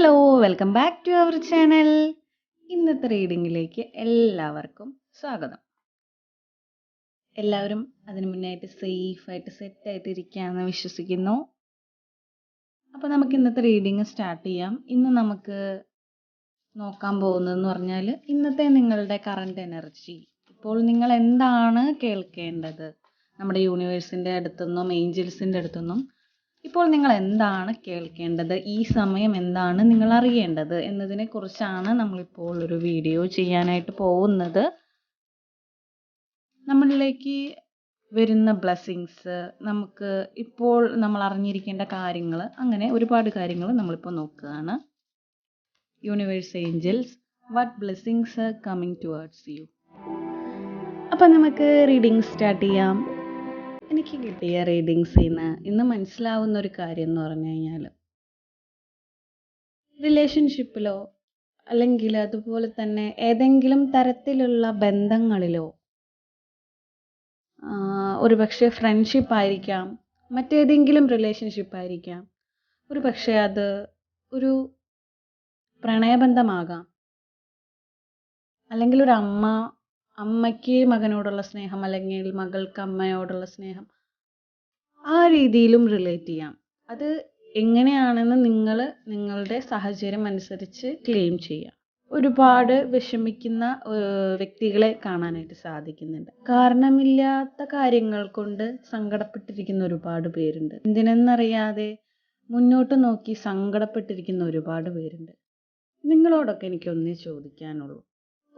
Hello welcome back to our channel ഇന്നത്തെ റീഡിങ്ങിലേക്ക് എല്ലാവർക്കും സ്വാഗതം. എല്ലാവരും അതിനു മുന്നായിട്ട് സേഫായിട്ട് സെറ്റായിട്ട് ഇരിക്കുകയാണെന്ന് വിശ്വസിക്കുന്നു. അപ്പോൾ നമുക്ക് ഇന്നത്തെ റീഡിങ് സ്റ്റാർട്ട് ചെയ്യാം. ഇന്ന് നമുക്ക് നോക്കാൻ പോകുന്നതെന്ന് പറഞ്ഞാൽ ഇന്നത്തെ നിങ്ങളുടെ കറണ്ട് എനർജി ഇപ്പോൾ നിങ്ങൾ എന്താണ് കേൾക്കേണ്ടത്? നമ്മുടെ യൂണിവേഴ്സിന്റെ അടുത്തുനിന്നും ഏഞ്ചൽസിന്റെ അടുത്തുനിന്നും ഇപ്പോൾ നിങ്ങൾ എന്താണ് കേൾക്കേണ്ടത്? ഈ സമയം എന്താണ് നിങ്ങൾ അറിയേണ്ടത്? എന്നതിനെ കുറിച്ചാണ് നമ്മളിപ്പോൾ ഒരു വീഡിയോ ചെയ്യാനായിട്ട് പോകുന്നത്. നമ്മളിലേക്ക് വരുന്ന ബ്ലെസ്സിങ്സ് നമുക്ക് ഇപ്പോൾ നമ്മൾ അറിഞ്ഞിരിക്കേണ്ട കാര്യങ്ങൾ അങ്ങനെ ഒരുപാട് കാര്യങ്ങൾ നമ്മളിപ്പോൾ നോക്കുകയാണ്. Universe angels what blessings coming towards you അപ്പം നമുക്ക് റീഡിങ് സ്റ്റാർട്ട് ചെയ്യാം. എനിക്ക് കിട്ടിയ റീഡിങ്സിൽ നിന്ന് ഇന്ന് മനസ്സിലാവുന്ന ഒരു കാര്യം എന്ന് പറഞ്ഞു കഴിഞ്ഞാൽ റിലേഷൻഷിപ്പിലോ അല്ലെങ്കിൽ അതുപോലെ തന്നെ ഏതെങ്കിലും തരത്തിലുള്ള ബന്ധങ്ങളിലോ ഒരു പക്ഷേ ഫ്രണ്ട്ഷിപ്പ് ആയിരിക്കാം മറ്റേതെങ്കിലും റിലേഷൻഷിപ്പ് ആയിരിക്കാം ഒരു പക്ഷേ അത് ഒരു പ്രണയബന്ധമാകാം അല്ലെങ്കിൽ ഒരു അമ്മ അമ്മയ്ക്ക് മകനോടുള്ള സ്നേഹം അല്ലെങ്കിൽ മകൾക്ക് അമ്മയോടുള്ള സ്നേഹം ആ രീതിയിലും റിലേറ്റ് ചെയ്യാം. അത് എങ്ങനെയാണെന്ന് നിങ്ങൾ നിങ്ങളുടെ സാഹചര്യം അനുസരിച്ച് ക്ലെയിം ചെയ്യാം. ഒരുപാട് വിഷമിക്കുന്ന വ്യക്തികളെ കാണാനായിട്ട് സാധിക്കുന്നുണ്ട്. കാരണമില്ലാത്ത കാര്യങ്ങൾ കൊണ്ട് സങ്കടപ്പെട്ടിരിക്കുന്ന ഒരുപാട് പേരുണ്ട്. എന്തിനെന്നറിയാതെ മുന്നോട്ട് നോക്കി സങ്കടപ്പെട്ടിരിക്കുന്ന ഒരുപാട് പേരുണ്ട്. നിങ്ങളോടൊക്കെ എനിക്കൊന്നേ ചോദിക്കാനുള്ളൂ.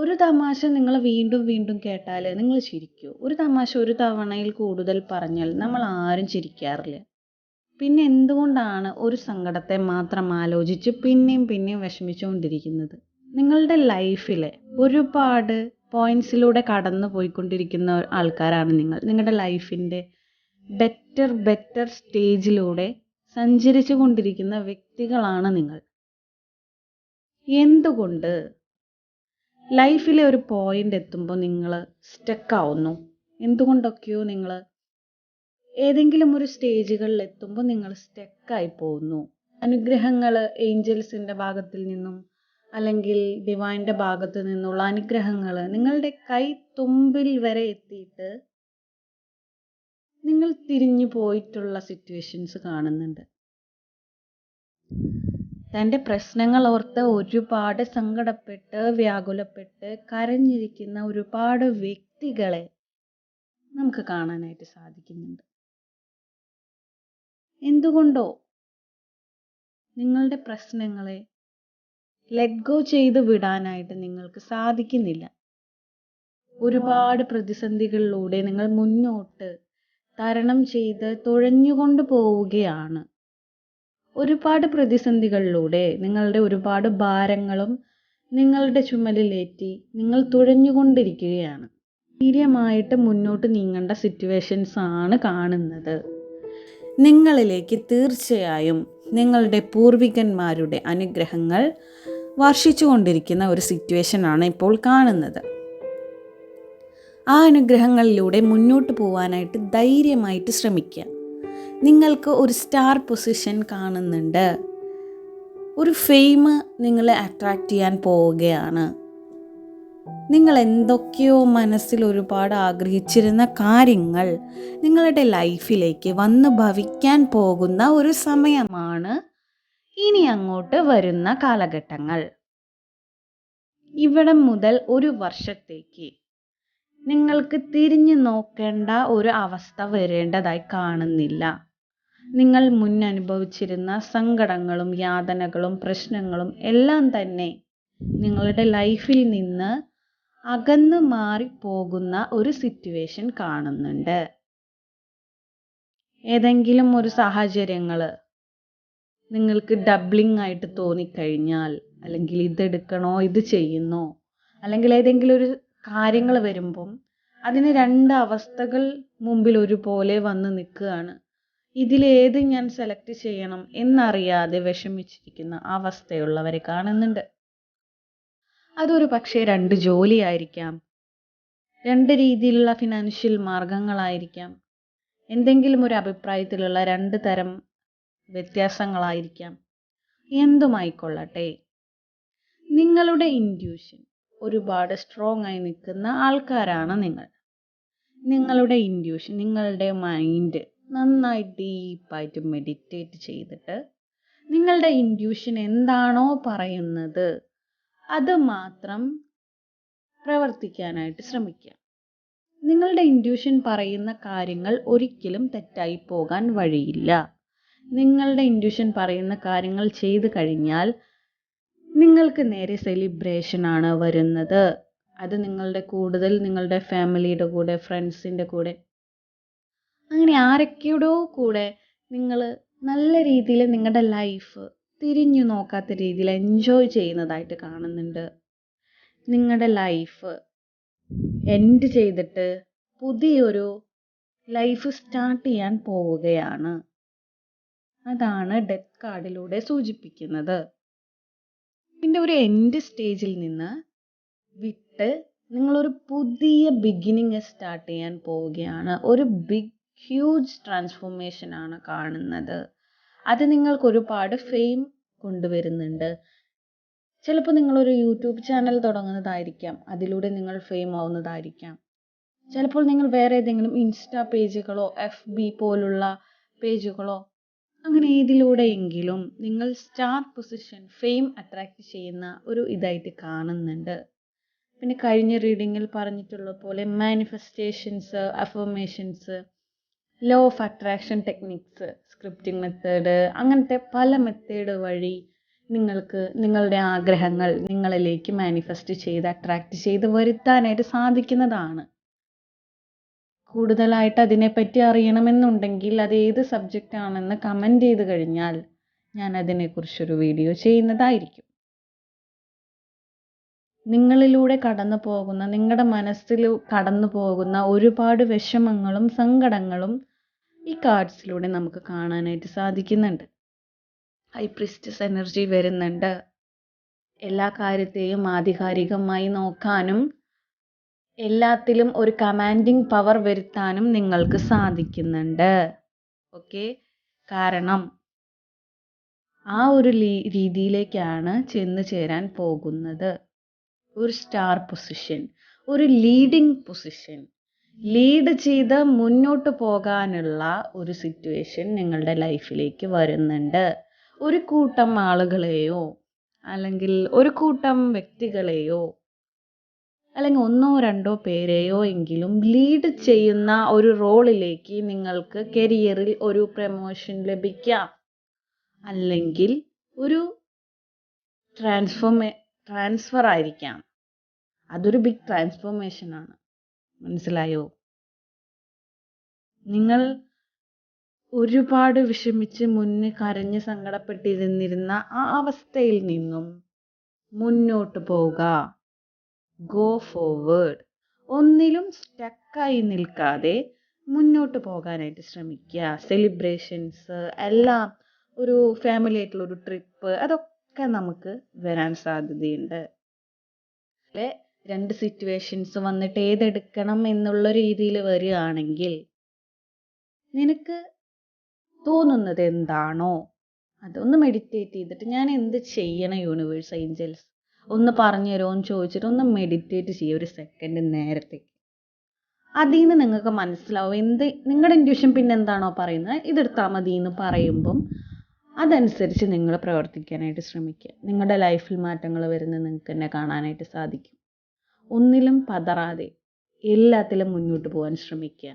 ഒരു തമാശ നിങ്ങൾ വീണ്ടും വീണ്ടും കേട്ടാൽ നിങ്ങൾ ചിരിക്കൂ. ഒരു തമാശ ഒരു തവണയിൽ കൂടുതൽ പറഞ്ഞാൽ നമ്മൾ ആരും ചിരിക്കാറില്ല. പിന്നെ എന്തുകൊണ്ടാണ് ഒരു സങ്കടത്തെ മാത്രം ആലോചിച്ച് പിന്നെയും പിന്നെയും വിഷമിച്ചുകൊണ്ടിരിക്കുന്നത്? നിങ്ങളുടെ ലൈഫിലെ ഒരുപാട് പോയിന്റ്സിലൂടെ കടന്നു പോയിക്കൊണ്ടിരിക്കുന്ന ആൾക്കാരാണ് നിങ്ങൾ. നിങ്ങളുടെ ലൈഫിന്റെ ബെറ്റർ ബെറ്റർ സ്റ്റേജിലൂടെ സഞ്ചരിച്ചു കൊണ്ടിരിക്കുന്ന വ്യക്തികളാണ് നിങ്ങൾ. എന്തുകൊണ്ട് ലൈഫിലെ ഒരു പോയിന്റ് എത്തുമ്പോൾ നിങ്ങൾ സ്റ്റക്കാവുന്നു എന്തുകൊണ്ടൊക്കെയോ നിങ്ങൾ ഏതെങ്കിലും ഒരു സ്റ്റേജുകളിൽ എത്തുമ്പോൾ നിങ്ങൾ സ്റ്റക്കായി പോകുന്നു. അനുഗ്രഹങ്ങൾ ഏഞ്ചൽസിന്റെ ഭാഗത്തിൽ നിന്നും അല്ലെങ്കിൽ ഡിവൈന്റെ ഭാഗത്ത് നിന്നുള്ള അനുഗ്രഹങ്ങൾ നിങ്ങളുടെ കൈ തുമ്പിൽ വരെ എത്തിയിട്ട് നിങ്ങൾ തിരിഞ്ഞു പോയിട്ടുള്ള സിറ്റുവേഷൻസ് കാണുന്നുണ്ട്. തന്റെ പ്രശ്നങ്ങൾ ഓർത്ത് ഒരുപാട് സങ്കടപ്പെട്ട് വ്യാകുലപ്പെട്ട് കരഞ്ഞിരിക്കുന്ന ഒരുപാട് വ്യക്തികളെ നമുക്ക് കാണാനായിട്ട് സാധിക്കുന്നുണ്ട്. എന്തുകൊണ്ടോ നിങ്ങളുടെ പ്രശ്നങ്ങളെ ലെറ്റ് ഗോ ചെയ്ത് വിടാനായിട്ട് നിങ്ങൾക്ക് സാധിക്കുന്നില്ല. ഒരുപാട് പ്രതിസന്ധികളിലൂടെ നിങ്ങൾ മുന്നോട്ട് തരണം ചെയ്ത് തുഴഞ്ഞുകൊണ്ട് പോവുകയാണ്. ഒരുപാട് പ്രതിസന്ധികളിലൂടെ നിങ്ങളുടെ ഒരുപാട് ഭാരങ്ങളും നിങ്ങളുടെ ചുമലിലേറ്റി നിങ്ങൾ തുഴഞ്ഞുകൊണ്ടിരിക്കുകയാണ്. ധീര്യമായിട്ട് മുന്നോട്ട് നീങ്ങേണ്ട സിറ്റുവേഷൻസ് ആണ് കാണുന്നത്. നിങ്ങളിലേക്ക് തീർച്ചയായും നിങ്ങളുടെ പൂർവികന്മാരുടെ അനുഗ്രഹങ്ങൾ വർഷിച്ചുകൊണ്ടിരിക്കുന്ന ഒരു സിറ്റുവേഷൻ ആണ് ഇപ്പോൾ കാണുന്നത്. ആ അനുഗ്രഹങ്ങളിലൂടെ മുന്നോട്ട് പോകാനായിട്ട് ധൈര്യമായിട്ട് ശ്രമിക്കുക. നിങ്ങൾക്ക് ഒരു സ്റ്റാർ പൊസിഷൻ കാണുന്നുണ്ട്. ഒരു ഫെയിം നിങ്ങളെ അട്രാക്റ്റ് ചെയ്യാൻ പോവുകയാണ്. നിങ്ങൾ എന്തൊക്കെയോ മനസ്സിൽ ഒരുപാട് ആഗ്രഹിച്ചിരുന്ന കാര്യങ്ങൾ നിങ്ങളുടെ ലൈഫിലേക്ക് വന്ന് ഭവിക്കാൻ പോകുന്ന ഒരു സമയമാണ് ഇനി അങ്ങോട്ട് വരുന്ന കാലഘട്ടങ്ങൾ. ഇവിടെ മുതൽ ഒരു വർഷത്തേക്ക് നിങ്ങൾക്ക് തിരിഞ്ഞു നോക്കേണ്ട ഒരു അവസ്ഥ വരേണ്ടതായി കാണുന്നില്ല. നിങ്ങൾ മുൻ അനുഭവിച്ചിരുന്ന സങ്കടങ്ങളും യാതനകളും പ്രശ്നങ്ങളും എല്ലാം തന്നെ നിങ്ങളുടെ ലൈഫിൽ നിന്ന് അകന്ന് മാറിപ്പോകുന്ന ഒരു സിറ്റുവേഷൻ കാണുന്നുണ്ട്. ഏതെങ്കിലും ഒരു സാഹചര്യങ്ങൾ നിങ്ങൾക്ക് ഡബ്ലിംഗ് ആയിട്ട് തോന്നിക്കഴിഞ്ഞാൽ അല്ലെങ്കിൽ ഇതെടുക്കണോ ഇത് ചെയ്യുന്നോ അല്ലെങ്കിൽ ഏതെങ്കിലും ഒരു കാര്യങ്ങൾ വരുമ്പം അതിന് രണ്ട് അവസ്ഥകൾ മുമ്പിൽ ഒരുപോലെ വന്ന് നിൽക്കുകയാണ്. ഇതിലേത് ഞാൻ സെലക്ട് ചെയ്യണം എന്നറിയാതെ വിഷമിച്ചിരിക്കുന്ന അവസ്ഥയുള്ളവരെ കാണുന്നുണ്ട്. അതൊരു പക്ഷേ രണ്ട് ജോലിയായിരിക്കാം. രണ്ട് രീതിയിലുള്ള ഫിനാൻഷ്യൽ മാർഗങ്ങളായിരിക്കാം. എന്തെങ്കിലും ഒരു അഭിപ്രായത്തിലുള്ള രണ്ട് തരം വ്യത്യാസങ്ങളായിരിക്കാം. എന്തുമായിക്കൊള്ളട്ടെ? നിങ്ങളുടെ ഇൻഡ്യൂഷൻ ഒരുപാട് സ്ട്രോങ് ആയി നിൽക്കുന്ന ആൾക്കാരാണ് നിങ്ങൾ. നിങ്ങളുടെ ഇൻഡ്യൂഷൻ നിങ്ങളുടെ മൈൻഡ് നന്നായി ഡീപ്പായിട്ട് മെഡിറ്റേറ്റ് ചെയ്തിട്ട് നിങ്ങളുടെ ഇൻഡ്യൂഷൻ എന്താണോ പറയുന്നത് അത് മാത്രം പ്രവർത്തിക്കാനായിട്ട് ശ്രമിക്കുക. നിങ്ങളുടെ ഇൻഡ്യൂഷൻ പറയുന്ന കാര്യങ്ങൾ ഒരിക്കലും തെറ്റായി പോകാൻ വഴിയില്ല. നിങ്ങളുടെ ഇൻഡ്യൂഷൻ പറയുന്ന കാര്യങ്ങൾ ചെയ്തു കഴിഞ്ഞാൽ നിങ്ങൾക്ക് നേരെ സെലിബ്രേഷൻ ആണ് വരുന്നത്. അത് നിങ്ങളുടെ കൂടുതൽ നിങ്ങളുടെ ഫാമിലിയുടെ കൂടെ ഫ്രണ്ട്സിന്റെ കൂടെ അങ്ങനെ ആരൊക്കെയോടോ കൂടെ നിങ്ങൾ നല്ല രീതിയിൽ നിങ്ങളുടെ ലൈഫ് തിരിഞ്ഞു നോക്കാത്ത രീതിയിൽ എൻജോയ് ചെയ്യുന്നതായിട്ട് കാണുന്നുണ്ട്. നിങ്ങളുടെ ലൈഫ് എൻഡ് ചെയ്തിട്ട് പുതിയൊരു ലൈഫ് സ്റ്റാർട്ട് ചെയ്യാൻ പോവുകയാണ്. അതാണ് ഡെത്ത് കാർഡിലൂടെ സൂചിപ്പിക്കുന്നത്. ഇതിന്റെ ഒരു എൻഡ് സ്റ്റേജിൽ നിന്ന് വിട്ട് നിങ്ങളൊരു പുതിയ ബിഗിനിങ് സ്റ്റാർട്ട് ചെയ്യാൻ പോവുകയാണ്. ഒരു ബിഗ് ഹ്യൂജ് ട്രാൻസ്ഫോർമേഷൻ ആണ് കാണുന്നത്. അത് നിങ്ങൾക്ക് ഒരുപാട് ഫെയിം കൊണ്ടുവരുന്നുണ്ട്. ചിലപ്പോൾ നിങ്ങളൊരു യൂട്യൂബ് ചാനൽ തുടങ്ങുന്നതായിരിക്കാം. അതിലൂടെ നിങ്ങൾ ഫെയിം ആവുന്നതായിരിക്കാം. ചിലപ്പോൾ നിങ്ങൾ വേറെ ഏതെങ്കിലും ഇൻസ്റ്റാ പേജുകളോ എഫ് ബി പോലുള്ള പേജുകളോ അങ്ങനെ ഏതിലൂടെയെങ്കിലും നിങ്ങൾ സ്റ്റാർ പൊസിഷൻ ഫെയിം അട്രാക്റ്റ് ചെയ്യുന്ന ഒരു ഇതായിട്ട് കാണുന്നുണ്ട്. പിന്നെ കഴിഞ്ഞ റീഡിങ്ങിൽ പറഞ്ഞിട്ടുള്ള പോലെ manifestations affirmations law of attraction techniques scripting method അങ്ങനത്തെ പല മെത്തേഡ് വഴി നിങ്ങൾക്ക് നിങ്ങളുടെ ആഗ്രഹങ്ങൾ നിങ്ങളിലേക്ക് മാനിഫെസ്റ്റ് ചെയ്ത് അട്രാക്റ്റ് ചെയ്ത് വരുത്താനായിട്ട് സാധിക്കുന്നതാണ്. കൂടുതലായിട്ട് അതിനെപ്പറ്റി അറിയണമെന്നുണ്ടെങ്കിൽ അത് ഏത് സബ്ജക്റ്റ് ആണെന്ന് കമന്റ് ചെയ്ത് കഴിഞ്ഞാൽ ഞാൻ അതിനെക്കുറിച്ചൊരു വീഡിയോ ചെയ്യുന്നതായിരിക്കും. നിങ്ങളിലൂടെ കടന്നു പോകുന്ന നിങ്ങളുടെ മനസ്സിൽ കടന്നു പോകുന്ന ഒരുപാട് വിഷമങ്ങളും സങ്കടങ്ങളും ഈ കാർഡ്സിലൂടെ നമുക്ക് കാണാനായിട്ട് സാധിക്കുന്നുണ്ട്. ഹൈ പ്രിസ്റ്റസ് എനർജി വരുന്നുണ്ട്. എല്ലാ കാര്യത്തെയും ആധികാരികമായി നോക്കാനും എല്ലാത്തിലും ഒരു കമാൻഡിങ് പവർ വരുത്താനും നിങ്ങൾക്ക് സാധിക്കുന്നുണ്ട്. ഓക്കെ കാരണം ആ ഒരു രീതിയിലേക്കാണ് ചെന്ന് ചേരാൻ പോകുന്നത്. ഒരു സ്റ്റാർ പൊസിഷൻ ഒരു ലീഡിംഗ് പൊസിഷൻ ലീഡ് ചെയ്ത് മുന്നോട്ട് പോകാനുള്ള ഒരു സിറ്റുവേഷൻ നിങ്ങളുടെ ലൈഫിലേക്ക് വരുന്നുണ്ട്. ഒരു കൂട്ടം ആളുകളെയോ അല്ലെങ്കിൽ ഒരു കൂട്ടം വ്യക്തികളെയോ അല്ലെങ്കിൽ ഒന്നോ രണ്ടോ പേരെയോ എങ്കിലും ലീഡ് ചെയ്യുന്ന ഒരു റോളിലേക്ക് നിങ്ങൾക്ക് കരിയറിൽ ഒരു പ്രമോഷൻ ലഭിക്കാം. അല്ലെങ്കിൽ ഒരു ട്രാൻസ്ഫോമേ ട്രാൻസ്ഫർ ആയിരിക്കാം. അതൊരു ബിഗ് ട്രാൻസ്ഫോർമേഷൻ ആണ്. മനസ്സിലായോ? നിങ്ങൾ ഒരുപാട് വിഷമിച്ച് മുന്നേ കരഞ്ഞ് സങ്കടപ്പെട്ടിരുന്നിരുന്ന ആ അവസ്ഥയിൽ നിന്നും മുന്നോട്ട് പോവുക. ഗോ ഫോർവേഡ് ഒന്നിലും സ്റ്റക്കായി നിൽക്കാതെ മുന്നോട്ട് പോകാനായിട്ട് ശ്രമിക്കുക. സെലിബ്രേഷൻസ് എല്ലാം ഒരു ഫാമിലി ആയിട്ടുള്ള ഒരു ട്രിപ്പ് അതൊക്കെ നമുക്ക് വരാൻ സാധ്യതയുണ്ട്. രണ്ട് സിറ്റുവേഷൻസ് വന്നിട്ട് ഏതെടുക്കണം എന്നുള്ള രീതിയിൽ വരികയാണെങ്കിൽ നിനക്ക് തോന്നുന്നത് എന്താണോ? അതൊന്ന് മെഡിറ്റേറ്റ് ചെയ്തിട്ട് ഞാൻ എന്ത് ചെയ്യണം യൂണിവേഴ്സ് ഏഞ്ചൽസ് ഒന്ന് പറഞ്ഞു തരുമോ എന്ന് ചോദിച്ചിട്ട് ഒന്ന് മെഡിറ്റേറ്റ് ചെയ്യുക ഒരു സെക്കൻഡ് നേരത്തേക്ക്. അതിൽ നിന്ന് നിങ്ങൾക്ക് മനസ്സിലാവും എന്ത് നിങ്ങളുടെ ഇൻഡ്യൂഷൻ പിന്നെ എന്താണോ പറയുന്നത്? ഇതെടുത്താൽ മതി എന്ന് പറയുമ്പം അതനുസരിച്ച് നിങ്ങൾ പ്രവർത്തിക്കാനായിട്ട് ശ്രമിക്കുക. നിങ്ങളുടെ ലൈഫിൽ മാറ്റങ്ങൾ വരുന്നത് നിങ്ങൾക്ക് തന്നെ കാണാനായിട്ട് സാധിക്കും. ഒന്നിലും പതറാതെ എല്ലാത്തിലും മുന്നോട്ട് പോകാൻ ശ്രമിക്കുക.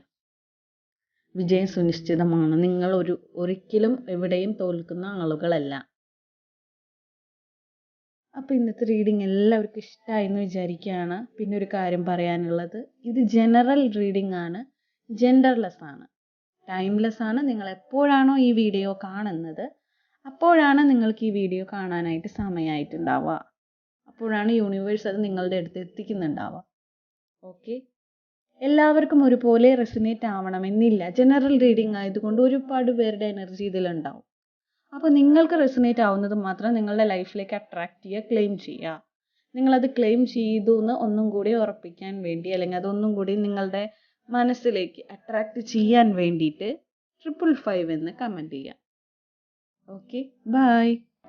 വിജയം സുനിശ്ചിതമാണ്. നിങ്ങൾ ഒരു ഒരിക്കലും എവിടെയും തോൽക്കുന്ന ആളുകളല്ല. അപ്പോൾ ഇന്നത്തെ റീഡിങ് എല്ലാവർക്കും ഇഷ്ടമായി എന്ന് വിചാരിക്കുകയാണ്. പിന്നെ ഒരു കാര്യം പറയാനുള്ളത്. ഇത് ജനറൽ റീഡിംഗ് ആണ്. ജെൻഡർലെസ് ആണ്. ടൈംലെസ് ആണ്. നിങ്ങൾ എപ്പോഴാണോ ഈ വീഡിയോ കാണുന്നത് അപ്പോഴാണ് നിങ്ങൾക്ക് ഈ വീഡിയോ കാണാനായിട്ട് സമയമായിട്ടുണ്ടാവുക. അപ്പോഴാണ് യൂണിവേഴ്സ് അത് നിങ്ങളുടെ അടുത്ത് എത്തിക്കുന്നുണ്ടാവുക. ഓക്കെ എല്ലാവർക്കും ഒരുപോലെ റെസിനേറ്റ് ആവണമെന്നില്ല. ജനറൽ റീഡിംഗ് ആയതുകൊണ്ട് ഒരുപാട് പേരുടെ എനർജി ഇതിലുണ്ടാവും. അപ്പോൾ നിങ്ങൾക്ക് റെസിനേറ്റ് ആവുന്നത് മാത്രം നിങ്ങളുടെ ലൈഫിലേക്ക് അട്രാക്റ്റ് ചെയ്യുക ക്ലെയിം ചെയ്യുക. നിങ്ങളത് ക്ലെയിം ചെയ്തു എന്ന് ഒന്നും കൂടി ഉറപ്പിക്കാൻ വേണ്ടി അല്ലെങ്കിൽ അതൊന്നും കൂടി നിങ്ങളുടെ മനസ്സിലേക്ക് അട്രാക്റ്റ് ചെയ്യാൻ വേണ്ടിയിട്ട് ട്രിപ്പിൾ ഫൈവ് എന്ന് കമന്റ് ചെയ്യാം ഓക്കെ ബൈ